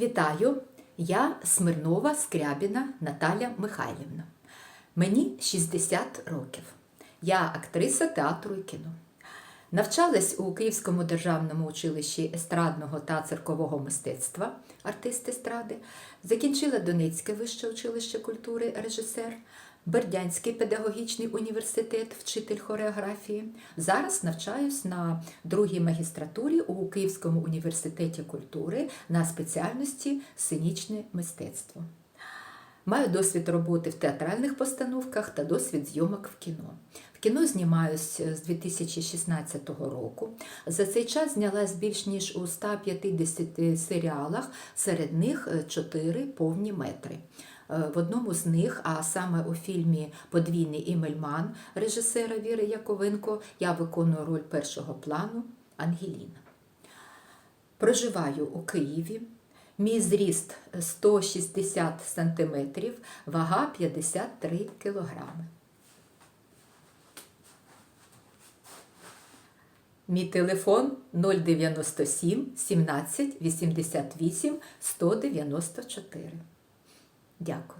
Вітаю! Я Смирнова Скрябіна Наталя Михайлівна. Мені 60 років. Я актриса театру і кіно. Навчалась у Київському державному училищі естрадного та циркового мистецтва, артист естради, закінчила Донецьке вище училище культури, режисер, Бердянський педагогічний університет, вчитель хореографії. Зараз навчаюсь на другій магістратурі у Київському університеті культури на спеціальності сценічне мистецтво. Маю досвід роботи в театральних постановках та досвід зйомок в кіно. В кіно знімаюсь з 2016 року. За цей час знялась більш ніж у 150 серіалах, серед них 4 повні метри. Е, В одному з них, а саме у фільмі Подвійний Імельман режисера Віри Яковенко, я виконую роль першого плану Ангеліна. Проживаю у Києві. Мій зріст 160 см, вага 53 кг. Мій телефон 097 17 88 194. Дякую.